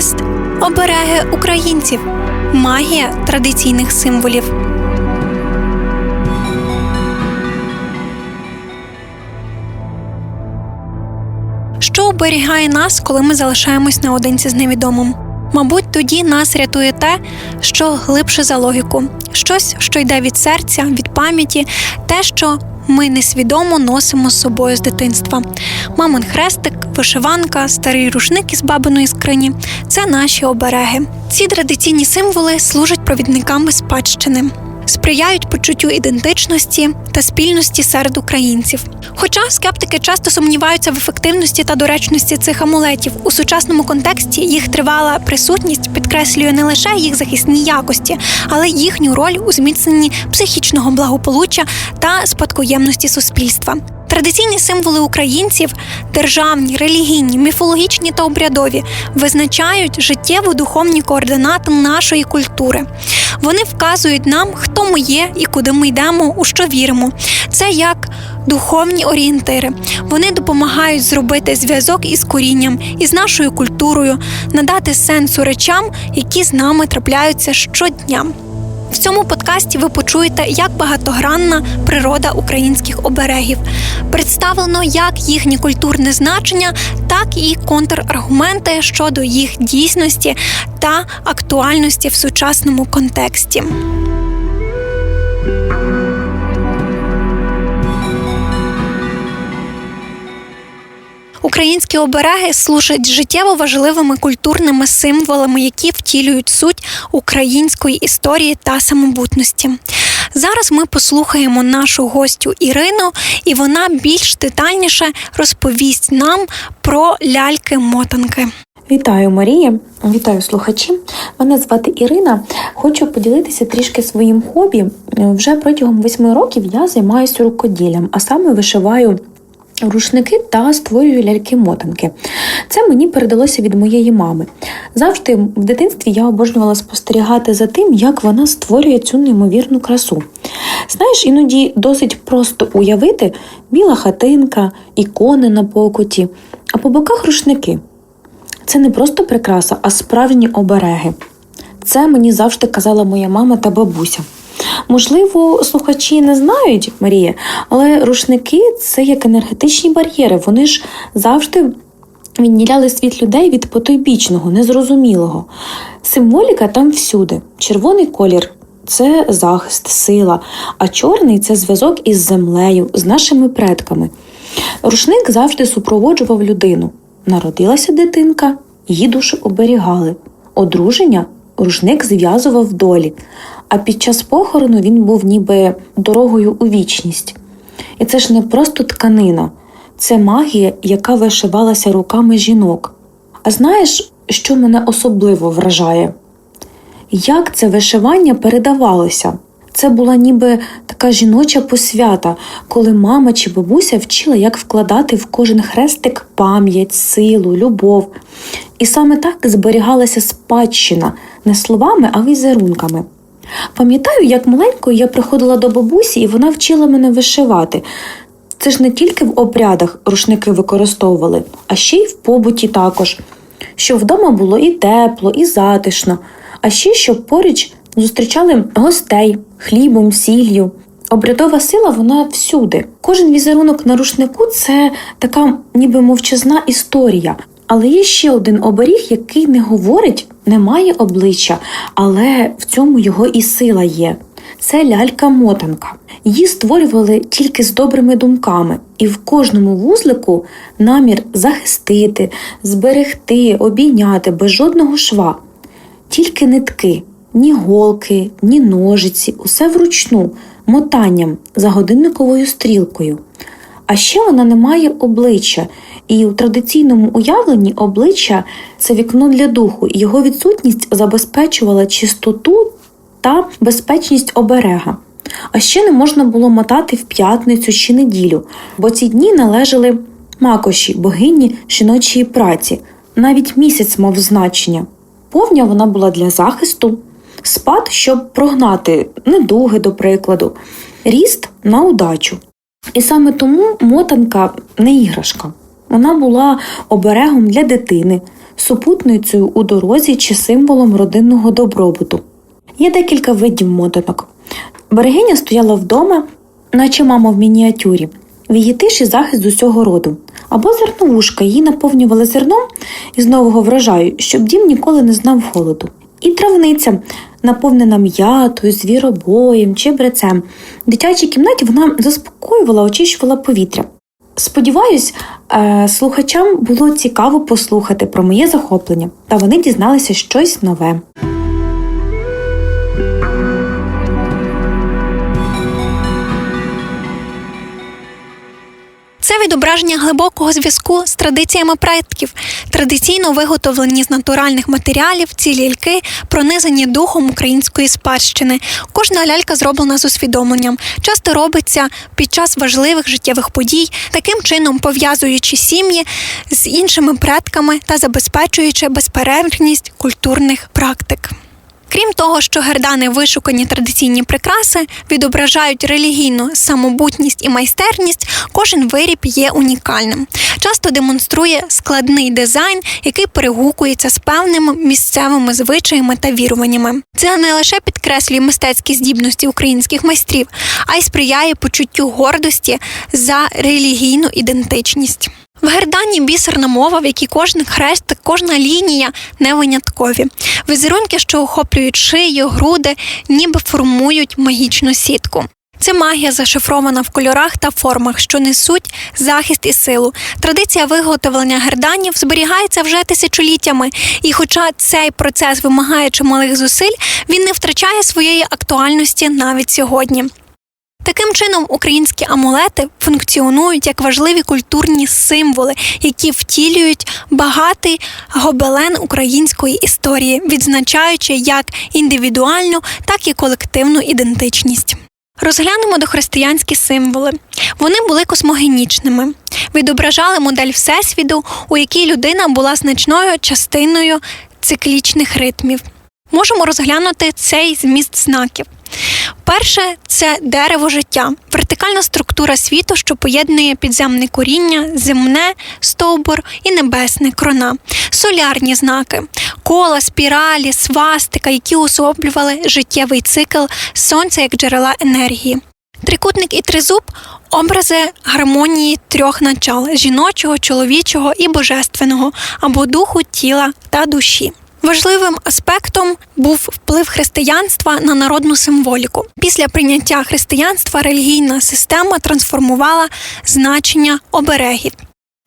подкаст Обереги українців. Магія традиційних символів. Що оберігає нас, коли ми залишаємось наодинці з невідомим? Мабуть, тоді нас рятує те, що глибше за логіку, щось, що йде від серця, від пам'яті, те, що ми несвідомо носимо з собою з дитинства. Мамин хрестик, вишиванка, старий рушник із бабиної скрині це наші обереги. Ці традиційні символи служать провідниками спадщини. Сприяють почуттю ідентичності та спільності серед українців. Хоча скептики часто сумніваються в ефективності та доречності цих амулетів, у сучасному контексті їх тривала присутність підкреслює не лише їх захисні якості, але й їхню роль у зміцненні психічного благополуччя та спадкоємності суспільства. Традиційні символи українців державні, релігійні, міфологічні та обрядові визначають життєво духовні координати нашої культури. Вони вказують нам, хто ми є і куди ми йдемо, у що віримо. Це як духовні орієнтири. Вони допомагають зробити зв'язок із корінням, із нашою культурою, надати сенсу речам, які з нами трапляються щодня. В цьому подкасті ви почуєте, як багатогранна природа українських оберегів. Представлено як їхнє культурне значення, так і контраргументи щодо їх дійсності та актуальності в сучасному контексті. Українські обереги служать життєво важливими культурними символами, які втілюють суть української історії та самобутності. Зараз ми послухаємо нашу гостю Ірину, і вона більш детальніше розповість нам про ляльки-мотанки. Вітаю, Марія, вітаю слухачі. Мене звати Ірина. Хочу поділитися трішки своїм хобі. Вже протягом восьми років я займаюся рукоділлям, а саме вишиваю. Рушники та створюю ляльки-мотанки. Це мені передалося від моєї мами. Завжди в дитинстві я обожнювала спостерігати за тим, як вона створює цю неймовірну красу. Знаєш, іноді досить просто уявити біла хатинка, ікони на покуті, а по боках рушники. Це не просто прикраса, а справжні обереги. Це мені завжди казала моя мама та бабуся. Можливо, слухачі не знають, Марія, але рушники це як енергетичні бар'єри. Вони ж завжди відділяли світ людей від потойбічного, незрозумілого. Символіка там всюди. Червоний колір це захист, сила, а чорний це зв'язок із землею, з нашими предками. Рушник завжди супроводжував людину. Народилася дитинка, її душу оберігали. Одруження рушник зв'язував долі, а під час похорону він був ніби дорогою у вічність. І це ж не просто тканина, це магія, яка вишивалася руками жінок. А знаєш, що мене особливо вражає? Як це вишивання передавалося? Це була ніби така жіноча посвята, коли мама чи бабуся вчила, як вкладати в кожен хрестик пам'ять, силу, любов. І саме так зберігалася спадщина не словами, а візерунками. Пам'ятаю, як маленькою я приходила до бабусі, і вона вчила мене вишивати. Це ж не тільки в обрядах рушники використовували, а ще й в побуті також, щоб вдома було і тепло, і затишно, а ще щоб поруч зустрічали гостей хлібом, сіллю. Обрядова сила вона всюди. Кожен візерунок на рушнику це така ніби мовчазна історія. Але є ще один оберіг, який не говорить, не має обличчя, але в цьому його і сила є. Це лялька-мотанка. Її створювали тільки з добрими думками, і в кожному вузлику намір захистити, зберегти, обійняти без жодного шва, тільки нитки, ні голки, ні ножиці, усе вручну, мотанням за годинниковою стрілкою. А ще вона не має обличчя, і у традиційному уявленні обличчя це вікно для духу, і його відсутність забезпечувала чистоту та безпечність оберега. А ще не можна було мотати в п'ятницю чи неділю, бо ці дні належали макоші, богині жіночої праці. Навіть місяць мав значення. Повня вона була для захисту, спад, щоб прогнати недуги, до прикладу, ріст на удачу. І саме тому мотанка не іграшка. Вона була оберегом для дитини, супутницею у дорозі чи символом родинного добробуту. Є декілька видів мотанок. Берегиня стояла вдома, наче мама в мініатюрі, в її тиші захист з усього роду. Або зерновушка її наповнювали зерном із нового врожаю, щоб дім ніколи не знав холоду. І травниця, наповнена м'ятою, звіробоєм чи брецем. В дитячій кімнаті вона заспокоювала, очищувала повітря. Сподіваюсь, е, слухачам було цікаво послухати про моє захоплення, та вони дізналися щось нове. Це відображення глибокого зв'язку з традиціями предків, традиційно виготовлені з натуральних матеріалів, ці ляльки пронизані духом української спадщини. Кожна лялька зроблена з усвідомленням, часто робиться під час важливих життєвих подій, таким чином пов'язуючи сім'ї з іншими предками та забезпечуючи безперервність культурних практик. Крім того, що гердани вишукані традиційні прикраси відображають релігійну самобутність і майстерність, кожен виріб є унікальним. Часто демонструє складний дизайн, який перегукується з певними місцевими звичаями та віруваннями. Це не лише підкреслює мистецькі здібності українських майстрів, а й сприяє почуттю гордості за релігійну ідентичність. В гердані бісерна мова, в якій кожен хрестик, кожна лінія не виняткові. Візерунки, що охоплюють шию, груди, ніби формують магічну сітку. Це магія зашифрована в кольорах та формах, що несуть захист і силу. Традиція виготовлення герданів зберігається вже тисячоліттями, і хоча цей процес вимагає чималих зусиль, він не втрачає своєї актуальності навіть сьогодні. Таким чином, українські амулети функціонують як важливі культурні символи, які втілюють багатий гобелен української історії, відзначаючи як індивідуальну, так і колективну ідентичність. Розглянемо дохристиянські символи. Вони були космогенічними, відображали модель всесвіту, у якій людина була значною частиною циклічних ритмів. Можемо розглянути цей зміст знаків. Перше це дерево життя, вертикальна структура світу, що поєднує підземне коріння, земне, стовбур і небесне крона, солярні знаки, кола, спіралі, свастика, які уособлювали життєвий цикл сонця як джерела енергії. Трикутник і тризуб образи гармонії трьох начал жіночого, чоловічого і божественного або духу, тіла та душі. Важливим аспектом був вплив християнства на народну символіку. Після прийняття християнства релігійна система трансформувала значення оберегів.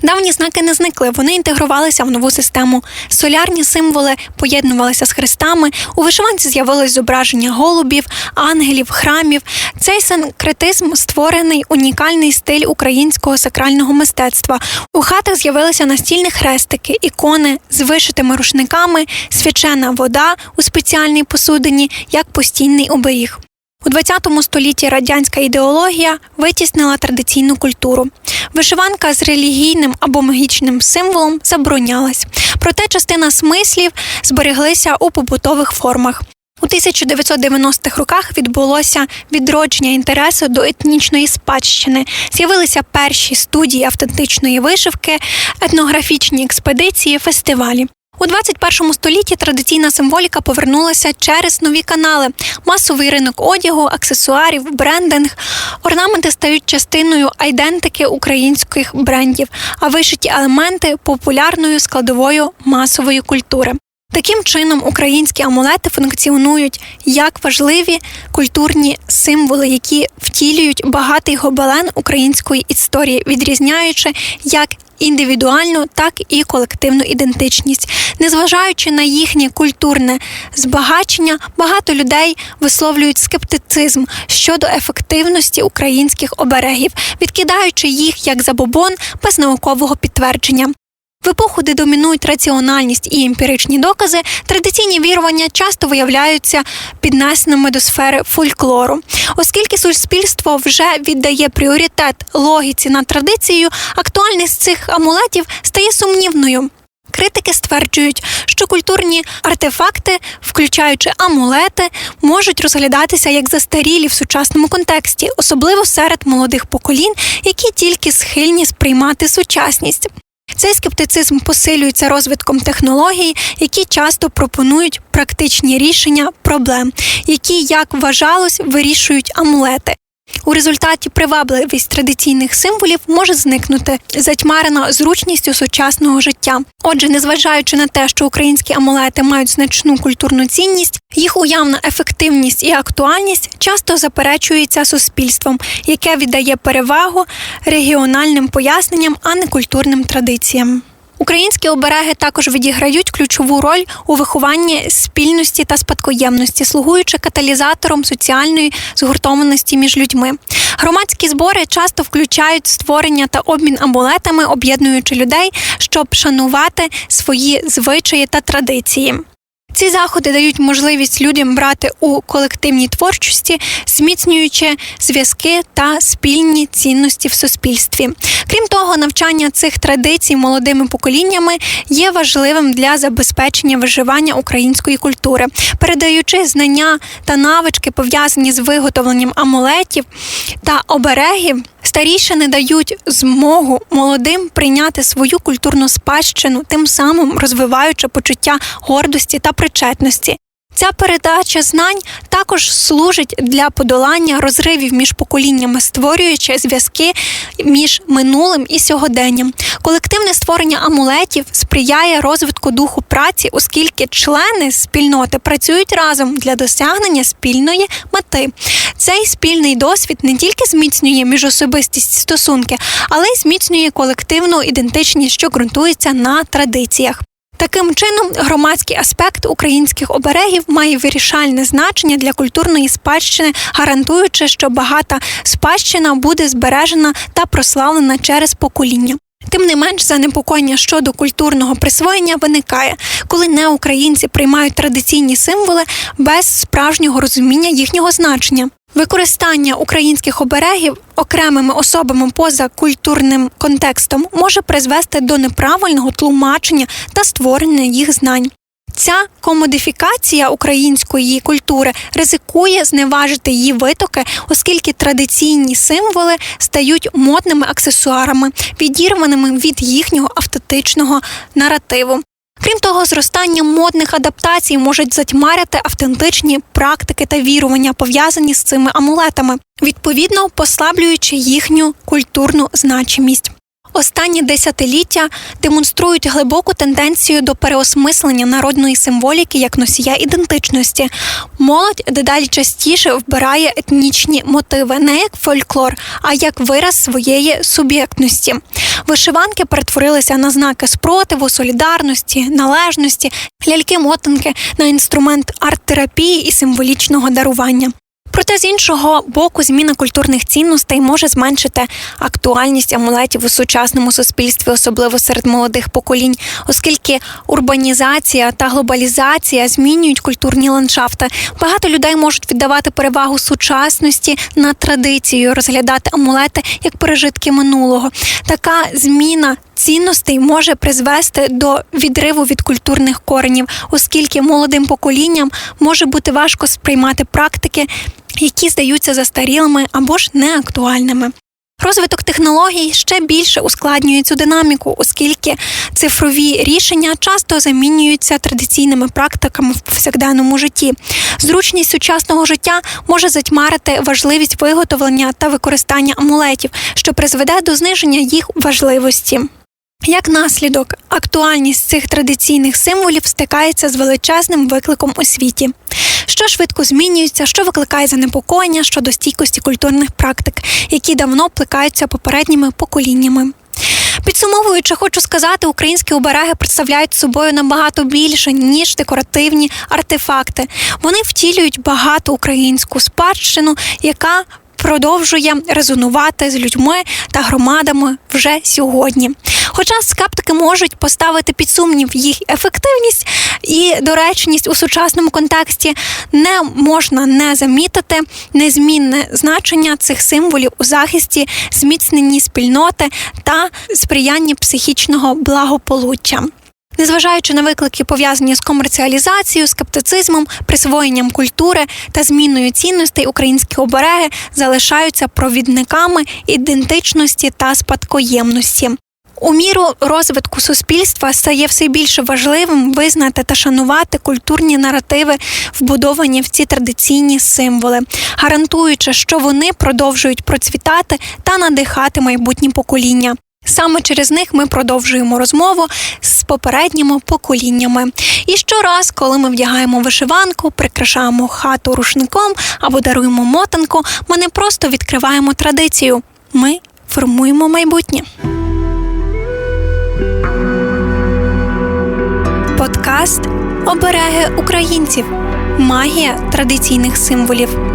Давні знаки не зникли, вони інтегрувалися в нову систему. Солярні символи поєднувалися з хрестами. У вишиванці з'явилось зображення голубів, ангелів, храмів. Цей синкретизм створений унікальний стиль українського сакрального мистецтва. У хатах з'явилися настільні хрестики, ікони з вишитими рушниками, свячена вода у спеціальній посудині як постійний оберіг. У ХХ столітті радянська ідеологія витіснила традиційну культуру. Вишиванка з релігійним або магічним символом заборонялась. Проте частина смислів збереглися у побутових формах. У 1990-х роках відбулося відродження інтересу до етнічної спадщини. З'явилися перші студії автентичної вишивки, етнографічні експедиції, фестивалі. У 21 столітті традиційна символіка повернулася через нові канали: масовий ринок одягу, аксесуарів, брендинг. Орнаменти стають частиною айдентики українських брендів, а вишиті елементи популярною складовою масової культури. Таким чином, українські амулети функціонують як важливі культурні символи, які втілюють багатий гобелен української історії, відрізняючи як індивідуальну, так і колективну ідентичність. Незважаючи на їхнє культурне збагачення, багато людей висловлюють скептицизм щодо ефективності українських оберегів, відкидаючи їх як забобон без наукового підтвердження. В епоху, де домінують раціональність і емпіричні докази, традиційні вірування часто виявляються піднесеними до сфери фольклору. Оскільки суспільство вже віддає пріоритет логіці над традицією, актуальність цих амулетів стає сумнівною. Критики стверджують, що культурні артефакти, включаючи амулети, можуть розглядатися як застарілі в сучасному контексті, особливо серед молодих поколінь, які тільки схильні сприймати сучасність. Цей скептицизм посилюється розвитком технологій, які часто пропонують практичні рішення проблем, які, як вважалось, вирішують амулети. У результаті привабливість традиційних символів може зникнути, затьмарена зручністю сучасного життя. Отже, незважаючи на те, що українські амулети мають значну культурну цінність, їх уявна ефективність і актуальність часто заперечується суспільством, яке віддає перевагу регіональним поясненням, а не культурним традиціям. Українські обереги також відіграють ключову роль у вихованні спільності та спадкоємності, слугуючи каталізатором соціальної згуртованості між людьми. Громадські збори часто включають створення та обмін амулетами, об'єднуючи людей, щоб шанувати свої звичаї та традиції. Ці заходи дають можливість людям брати у колективній творчості, зміцнюючи зв'язки та спільні цінності в суспільстві. Крім того, навчання цих традицій молодими поколіннями є важливим для забезпечення виживання української культури, передаючи знання та навички, пов'язані з виготовленням амулетів та оберегів. Старішини дають змогу молодим прийняти свою культурну спадщину, тим самим розвиваючи почуття гордості та причетності. Ця передача знань також служить для подолання розривів між поколіннями, створюючи зв'язки між минулим і сьогоденням. Колективне створення амулетів сприяє розвитку духу праці, оскільки члени спільноти працюють разом для досягнення спільної мети. Цей спільний досвід не тільки зміцнює міжособистість стосунки, але й зміцнює колективну ідентичність, що ґрунтується на традиціях. Таким чином, громадський аспект українських оберегів має вирішальне значення для культурної спадщини, гарантуючи, що багата спадщина буде збережена та прославлена через покоління. Тим не менш, занепокоєння щодо культурного присвоєння виникає, коли неукраїнці приймають традиційні символи без справжнього розуміння їхнього значення. Використання українських оберегів окремими особами поза культурним контекстом може призвести до неправильного тлумачення та створення їх знань. Ця комодифікація української культури ризикує зневажити її витоки, оскільки традиційні символи стають модними аксесуарами, відірваними від їхнього автентичного наративу. Крім того, зростання модних адаптацій можуть затьмаряти автентичні практики та вірування, пов'язані з цими амулетами, відповідно послаблюючи їхню культурну значимість. Останні десятиліття демонструють глибоку тенденцію до переосмислення народної символіки як носія ідентичності. Молодь дедалі частіше вбирає етнічні мотиви не як фольклор, а як вираз своєї суб'єктності. Вишиванки перетворилися на знаки спротиву, солідарності, належності, ляльки-мотанки на інструмент арт-терапії і символічного дарування. Проте з іншого боку, зміна культурних цінностей може зменшити актуальність амулетів у сучасному суспільстві, особливо серед молодих поколінь, оскільки урбанізація та глобалізація змінюють культурні ландшафти. Багато людей можуть віддавати перевагу сучасності на традицію, розглядати амулети як пережитки минулого. Така зміна. Цінностей може призвести до відриву від культурних коренів, оскільки молодим поколінням може бути важко сприймати практики, які здаються застарілими або ж неактуальними. Розвиток технологій ще більше ускладнює цю динаміку, оскільки цифрові рішення часто замінюються традиційними практиками в повсякденному житті. Зручність сучасного життя може затьмарити важливість виготовлення та використання амулетів, що призведе до зниження їх важливості. Як наслідок, актуальність цих традиційних символів стикається з величезним викликом у світі, що швидко змінюється, що викликає занепокоєння щодо стійкості культурних практик, які давно плекаються попередніми поколіннями. Підсумовуючи, хочу сказати, українські обереги представляють собою набагато більше ніж декоративні артефакти. Вони втілюють багату українську спадщину, яка продовжує резонувати з людьми та громадами вже сьогодні. Хоча скептики можуть поставити під сумнів їх ефективність і доречність у сучасному контексті, не можна не замітити незмінне значення цих символів у захисті, зміцненні спільноти та сприянні психічного благополуччя. Незважаючи на виклики, пов'язані з комерціалізацією, скептицизмом, присвоєнням культури та зміною цінностей, українські обереги залишаються провідниками ідентичності та спадкоємності. У міру розвитку суспільства стає все більше важливим визнати та шанувати культурні наративи, вбудовані в ці традиційні символи, гарантуючи, що вони продовжують процвітати та надихати майбутні покоління. Саме через них ми продовжуємо розмову з попередніми поколіннями. І щораз, коли ми вдягаємо вишиванку, прикрашаємо хату рушником або даруємо мотанку, ми не просто відкриваємо традицію, ми формуємо майбутнє. Подкаст Обереги українців. Магія традиційних символів.